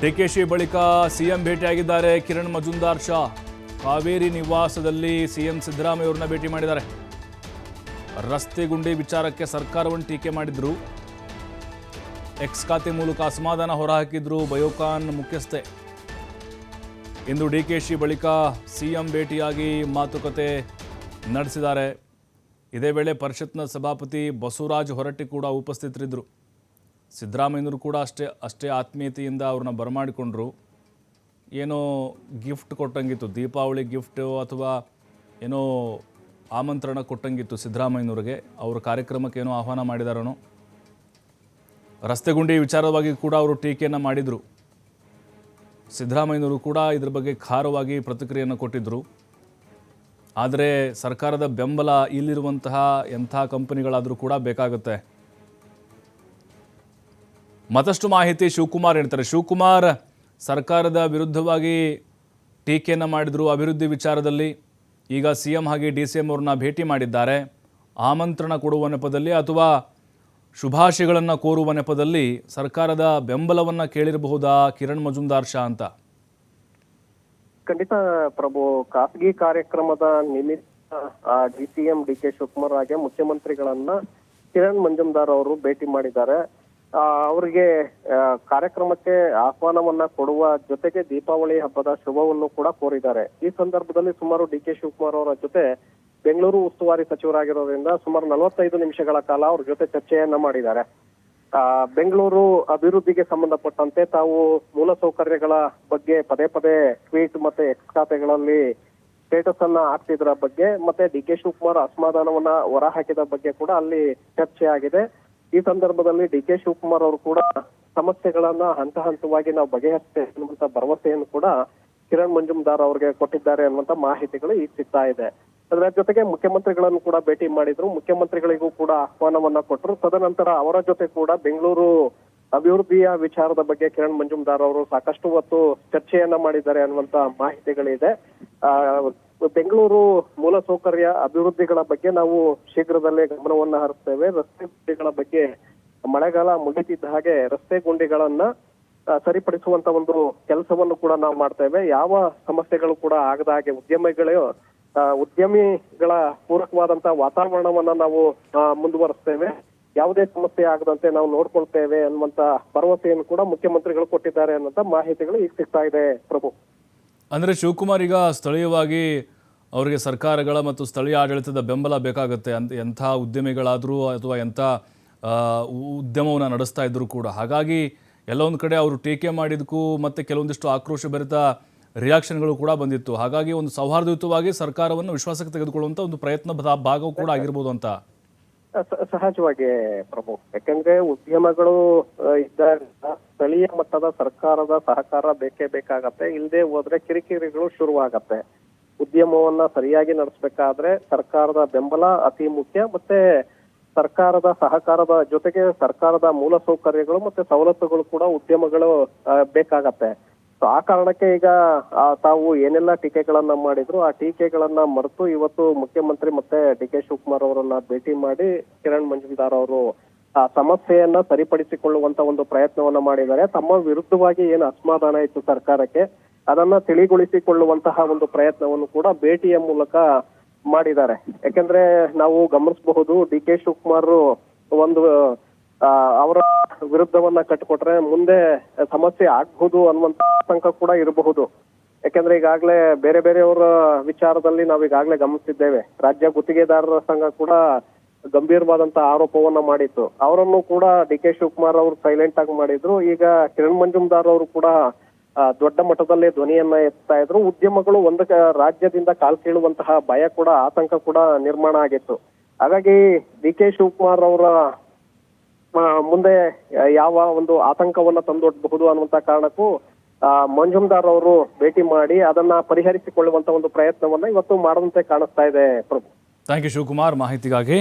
ಡಿಕೆಶಿ ಬಳಿಕ ಸಿಎಂ ಭೇಟಿಯಾಗಿದ್ದಾರೆ ಕಿರಣ್ ಮಜುಂದಾರ್ ಶಾ. ಕಾವೇರಿ ನಿವಾಸದಲ್ಲಿ ಸಿಎಂ ಸಿದ್ದರಾಮಯ್ಯ ಅವರನ್ನ ಭೇಟಿ ಮಾಡಿದ್ದಾರೆ. ರಸ್ತೆ ಗುಂಡಿ ವಿಚಾರಕ್ಕೆ ಸರ್ಕಾರವನ್ನು ಟೀಕೆ ಮಾಡಿದ್ರು. ಎಕ್ಸ್ ಖಾತೆ ಮೂಲಕ ಅಸಮಾಧಾನ ಹೊರಹಾಕಿದ್ರು ಬಯೋಕಾನ್ ಮುಖ್ಯಸ್ಥೆ. ಇಂದು ಡಿಕೆಶಿ ಬಳಿಕ ಸಿಎಂ ಭೇಟಿಯಾಗಿ ಮಾತುಕತೆ ನಡೆಸಿದ್ದಾರೆ. ಇದೇ ವೇಳೆ ಪರಿಷತ್ನ ಸಭಾಪತಿ ಬಸವರಾಜ್ ಹೊರಟ್ಟಿ ಕೂಡ ಉಪಸ್ಥಿತರಿದ್ದರು. ಸಿದ್ದರಾಮಯ್ಯನವರು ಕೂಡ ಅಷ್ಟೇ ಅಷ್ಟೇ ಆತ್ಮೀಯತೆಯಿಂದ ಅವ್ರನ್ನ ಬರಮಾಡಿಕೊಂಡ್ರು. ಏನೋ ಗಿಫ್ಟ್ ಕೊಟ್ಟಂಗಿತ್ತು, ದೀಪಾವಳಿ ಗಿಫ್ಟು ಅಥವಾ ಏನೋ ಆಮಂತ್ರಣ ಕೊಟ್ಟಂಗಿತ್ತು ಸಿದ್ದರಾಮಯ್ಯನವ್ರಿಗೆ. ಅವರು ಕಾರ್ಯಕ್ರಮಕ್ಕೆ ಏನೋ ಆಹ್ವಾನ ಮಾಡಿದಾರನೋ. ರಸ್ತೆ ಗುಂಡಿ ವಿಚಾರವಾಗಿ ಕೂಡ ಅವರು ಟೀಕೆಯನ್ನು ಮಾಡಿದರು. ಸಿದ್ದರಾಮಯ್ಯನವರು ಕೂಡ ಇದ್ರ ಬಗ್ಗೆ ಖಾರವಾಗಿ ಪ್ರತಿಕ್ರಿಯೆಯನ್ನು ಕೊಟ್ಟಿದ್ದರು ಆದರೆ ಸರ್ಕಾರದ ಬೆಂಬಲ ಇಲ್ಲಿರುವಂತಹ ಎಂಥ ಕಂಪನಿಗಳಾದರೂ ಕೂಡ ಬೇಕಾಗುತ್ತೆ. ಮತ್ತಷ್ಟು ಮಾಹಿತಿ ಶಿವಕುಮಾರ್ ಹೇಳ್ತಾರೆ. ಶಿವಕುಮಾರ್, ಸರ್ಕಾರದ ವಿರುದ್ಧವಾಗಿ ಟೀಕೆಯನ್ನು ಮಾಡಿದರು ಅಭಿವೃದ್ಧಿ ವಿಚಾರದಲ್ಲಿ. ಈಗ ಸಿ ಎಂ ಹಾಗೆ ಡಿ ಸಿ ಎಂ ಅವ್ರನ್ನ ಭೇಟಿ ಮಾಡಿದ್ದಾರೆ. ಆಮಂತ್ರಣ ಕೊಡುವ ನೆಪದಲ್ಲಿ ಅಥವಾ ಶುಭಾಶಯಗಳನ್ನು ಕೋರುವ ನೆಪದಲ್ಲಿ ಸರ್ಕಾರದ ಬೆಂಬಲವನ್ನು ಕೇಳಿರಬಹುದಾ ಕಿರಣ್ ಮಜುಂದಾರ್ ಶಾ ಅಂತ? ಖಂಡಿತ ಪ್ರಭು, ಖಾಸಗಿ ಕಾರ್ಯಕ್ರಮದ ನಿಮಿತ್ತ D C M, D K Shivakumar ಹಾಗೆ ಮುಖ್ಯಮಂತ್ರಿಗಳನ್ನ ಕಿರಣ್ ಮಂಜುಂದಾರ್ ಅವರು ಭೇಟಿ ಮಾಡಿದ್ದಾರೆ. ಅವರಿಗೆ ಕಾರ್ಯಕ್ರಮಕ್ಕೆ ಆಹ್ವಾನವನ್ನ ಕೊಡುವ ಜೊತೆಗೆ ದೀಪಾವಳಿ ಹಬ್ಬದ ಶುಭವನ್ನು ಕೂಡ ಕೋರಿದ್ದಾರೆ. ಈ ಸಂದರ್ಭದಲ್ಲಿ ಸುಮಾರು ಡಿ ಕೆ ಶಿವಕುಮಾರ್ ಅವರ ಜೊತೆ ಬೆಂಗಳೂರು ಉಸ್ತುವಾರಿ ಸಚಿವರಾಗಿರೋದ್ರಿಂದ ಸುಮಾರು ನಲವತ್ತೈದು ನಿಮಿಷಗಳ ಕಾಲ ಅವ್ರ ಜೊತೆ ಚರ್ಚೆಯನ್ನ ಮಾಡಿದ್ದಾರೆ. ಆ, ಬೆಂಗಳೂರು ಅಭಿವೃದ್ಧಿಗೆ ಸಂಬಂಧಪಟ್ಟಂತೆ ತಾವು ಮೂಲಸೌಕರ್ಯಗಳ ಬಗ್ಗೆ ಪದೇ ಪದೇ ಟ್ವೀಟ್ ಮತ್ತೆ ಎಕ್ಸ್ ಖಾತೆಗಳಲ್ಲಿ ಸ್ಟೇಟಸ್ ಅನ್ನ ಹಾಕ್ತಿದ್ರ ಬಗ್ಗೆ ಮತ್ತೆ ಡಿ ಕೆ ಶಿವಕುಮಾರ್ ಅಸಮಾಧಾನವನ್ನ ಹೊರಹಾಕಿದ ಬಗ್ಗೆ ಕೂಡ ಅಲ್ಲಿ ಚರ್ಚೆ ಆಗಿದೆ ಈ ಸಂದರ್ಭದಲ್ಲಿ ಡಿ ಕೆ ಶಿವಕುಮಾರ್ ಅವರು ಕೂಡ ಸಮಸ್ಯೆಗಳನ್ನ ಹಂತ ಹಂತವಾಗಿ ನಾವು ಬಗೆಹರಿಸ್ತೇವೆ ಅನ್ನುವಂತ ಭರವಸೆಯನ್ನು ಕೂಡ ಕಿರಣ್ ಮಂಜುಮ್ದಾರ್ ಅವರಿಗೆ ಕೊಟ್ಟಿದ್ದಾರೆ ಅನ್ನುವಂತ ಮಾಹಿತಿಗಳು ಈಗ ಸಿಗ್ತಾ ಇದೆ. ಅದರ ಜೊತೆಗೆ ಮುಖ್ಯಮಂತ್ರಿಗಳನ್ನು ಕೂಡ ಭೇಟಿ ಮಾಡಿದ್ರು. ಮುಖ್ಯಮಂತ್ರಿಗಳಿಗೂ ಕೂಡ ಆಹ್ವಾನವನ್ನ ಕೊಟ್ಟರು ತದನಂತರ ಅವರ ಜೊತೆ ಕೂಡ ಬೆಂಗಳೂರು ಅಭಿವೃದ್ಧಿಯ ವಿಚಾರದ ಬಗ್ಗೆ ಕಿರಣ್ ಮಂಜುಮ್ದಾರ್ ಅವರು ಸಾಕಷ್ಟು ಹೊತ್ತು ಚರ್ಚೆಯನ್ನ ಮಾಡಿದ್ದಾರೆ ಅನ್ನುವಂತ ಮಾಹಿತಿಗಳಿದೆ. ಬೆಂಗಳೂರು ಮೂಲಸೌಕರ್ಯ ಅಭಿವೃದ್ಧಿಗಳ ಬಗ್ಗೆ ನಾವು ಶೀಘ್ರದಲ್ಲೇ ಗಮನವನ್ನ ಹರಿಸ್ತೇವೆ. ರಸ್ತೆ ಗುಂಡಿಗಳ ಬಗ್ಗೆ ಮಳೆಗಾಲ ಮುಗಿತಿದ್ದ ಹಾಗೆ ರಸ್ತೆ ಗುಂಡಿಗಳನ್ನ ಸರಿಪಡಿಸುವಂತ ಒಂದು ಕೆಲಸವನ್ನು ಕೂಡ ನಾವು ಮಾಡ್ತೇವೆ. ಯಾವ ಸಮಸ್ಯೆಗಳು ಕೂಡ ಆಗದ ಹಾಗೆ ಉದ್ಯಮಿಗಳು ಉದ್ಯಮಿಗಳ ಪೂರಕವಾದಂತಹ ವಾತಾವರಣವನ್ನ ನಾವು ಮುಂದುವರಿಸ್ತೇವೆ. ಯಾವುದೇ ಸಮಸ್ಯೆ ಆಗದಂತೆ ನಾವು ನೋಡ್ಕೊಳ್ತೇವೆ ಅನ್ನುವಂತ ಭರವಸೆಯನ್ನು ಕೂಡ ಮುಖ್ಯಮಂತ್ರಿಗಳು ಕೊಟ್ಟಿದ್ದಾರೆ ಅನ್ನುವಂತ ಮಾಹಿತಿಗಳು ಈಗ ಸಿಗ್ತಾ ಇದೆ ಪ್ರಭು. ಅಂದರೆ ಶಿವಕುಮಾರ್ ಈಗ ಸ್ಥಳೀಯವಾಗಿ ಅವರಿಗೆ ಸರ್ಕಾರಗಳ ಮತ್ತು ಸ್ಥಳೀಯ ಆಡಳಿತದ ಬೆಂಬಲ ಬೇಕಾಗುತ್ತೆ ಅಂತ ಎಂಥ ಉದ್ಯಮಿಗಳಾದರೂ ಅಥವಾ ಎಂಥ ಉದ್ಯಮವನ್ನು ನಡೆಸ್ತಾ ಇದ್ದರೂ ಕೂಡ. ಹಾಗಾಗಿ ಎಲ್ಲೊಂದು ಕಡೆ ಅವರು ಟೀಕೆ ಮಾಡಿದಕ್ಕೂ ಮತ್ತು ಕೆಲವೊಂದಿಷ್ಟು ಆಕ್ರೋಶ ಭರಿತ ರಿಯಾಕ್ಷನ್ಗಳು ಕೂಡ ಬಂದಿತ್ತು. ಹಾಗಾಗಿ ಒಂದು ಸೌಹಾರ್ದಯುತವಾಗಿ ಸರ್ಕಾರವನ್ನು ವಿಶ್ವಾಸಕ್ಕೆ ತೆಗೆದುಕೊಳ್ಳುವಂಥ ಒಂದು ಪ್ರಯತ್ನ ಭಾಗವೂ ಕೂಡ ಆಗಿರ್ಬೋದು ಅಂತ ಸಹಜವಾಗಿ ಪ್ರಭು ಯಾಕಂದ್ರೆ ಉದ್ಯಮಗಳು ಇದ್ದಾಗ ಸ್ಥಳೀಯ ಮಟ್ಟದ ಸರ್ಕಾರದ ಸಹಕಾರ ಬೇಕೇ ಬೇಕಾಗತ್ತೆ. ಇಲ್ಲದೆ ಹೋದ್ರೆ ಕಿರಿಕಿರಿಗಳು ಶುರುವಾಗತ್ತೆ. ಉದ್ಯಮವನ್ನ ಸರಿಯಾಗಿ ನಡೆಸಬೇಕಾದ್ರೆ ಸರ್ಕಾರದ ಬೆಂಬಲ ಅತಿ ಮುಖ್ಯ. ಮತ್ತೆ ಸರ್ಕಾರದ ಸಹಕಾರದ ಜೊತೆಗೆ ಸರ್ಕಾರದ ಮೂಲಸೌಕರ್ಯಗಳು ಮತ್ತೆ ಸವಲತ್ತುಗಳು ಕೂಡ ಉದ್ಯಮಗಳು ಬೇಕಾಗತ್ತೆ. ಸೊ ಆ ಕಾರಣಕ್ಕೆ ಈಗ ತಾವು ಏನೆಲ್ಲ ಟೀಕೆಗಳನ್ನ ಮಾಡಿದ್ರು, ಆ ಟೀಕೆಗಳನ್ನ ಮರೆತು ಇವತ್ತು ಮುಖ್ಯಮಂತ್ರಿ ಮತ್ತೆ ಡಿ ಕೆ ಶಿವಕುಮಾರ್ ಅವರನ್ನ ಭೇಟಿ ಮಾಡಿ ಕಿರಣ್ ಮಂಜುಂದಾರ್ ಅವರು, ಆ, ಸಮಸ್ಯೆಯನ್ನ ಸರಿಪಡಿಸಿಕೊಳ್ಳುವಂತ ಒಂದು ಪ್ರಯತ್ನವನ್ನ ಮಾಡಿದ್ದಾರೆ. ತಮ್ಮ ವಿರುದ್ಧವಾಗಿ ಏನು ಅಸಮಾಧಾನ ಇತ್ತು ಸರ್ಕಾರಕ್ಕೆ, ಅದನ್ನ ತಿಳಿಗೊಳಿಸಿಕೊಳ್ಳುವಂತಹ ಒಂದು ಪ್ರಯತ್ನವನ್ನು ಕೂಡ ಭೇಟಿಯ ಮೂಲಕ ಮಾಡಿದ್ದಾರೆ. ಯಾಕಂದ್ರೆ ನಾವು ಗಮನಿಸಬಹುದು, ಡಿ ಕೆ ಶಿವಕುಮಾರ್ ಒಂದು ಅವರ ವಿರುದ್ಧವನ್ನ ಕಟ್ಟಿಕೊಟ್ರೆ ಮುಂದೆ ಸಮಸ್ಯೆ ಆಗ್ಬಹುದು ಅನ್ನುವಂತ ಆತಂಕ ಕೂಡ ಇರಬಹುದು. ಯಾಕಂದ್ರೆ ಈಗಾಗಲೇ ಬೇರೆ ಬೇರೆಯವರ ವಿಚಾರದಲ್ಲಿ ನಾವು ಈಗಾಗಲೇ ಗಮನಿಸಿದ್ದೇವೆ. ರಾಜ್ಯ ಗುತ್ತಿಗೆದಾರರ ಸಂಘ ಕೂಡ ಗಂಭೀರವಾದಂತಹ ಆರೋಪವನ್ನ ಮಾಡಿತ್ತು. ಅವರನ್ನು ಕೂಡ ಡಿ ಕೆ ಶಿವಕುಮಾರ್ ಅವರು ಸೈಲೆಂಟ್ ಆಗಿ ಮಾಡಿದ್ರು. ಈಗ ಕಿರಣ್ ಮಂಜುಮ್ದಾರ್ ಅವರು ಕೂಡ ದೊಡ್ಡ ಮಟ್ಟದಲ್ಲಿ ಧ್ವನಿಯನ್ನ ಎತ್ತಾ ಇದ್ರು. ಉದ್ಯಮಗಳು ಒಂದು ರಾಜ್ಯದಿಂದ ಕಾಲ್ ಕೀಳುವಂತಹ ಭಯ ಕೂಡ, ಆತಂಕ ಕೂಡ ನಿರ್ಮಾಣ ಆಗಿತ್ತು. ಹಾಗಾಗಿ ಡಿ ಕೆ ಶಿವಕುಮಾರ್ ಅವರ ಮುಂದೆ ಯಾವ ಒಂದು ಆತಂಕವನ್ನ ತಂದೊಡ್ಡಬಹುದು ಅನ್ನುವಂತ ಕಾರಣಕ್ಕೂ ಮಂಜುಮ್ದಾರ್ ಅವರು ಭೇಟಿ ಮಾಡಿ ಅದನ್ನ ಪರಿಹರಿಸಿಕೊಳ್ಳುವಂತ ಒಂದು ಪ್ರಯತ್ನವನ್ನ ಇವತ್ತು ಮಾಡದಂತೆ ಕಾಣಿಸ್ತಾ ಇದೆ, ಪ್ರಭು. Thank you Shivakumar. ಮಾಹಿತಿಗಾಗಿ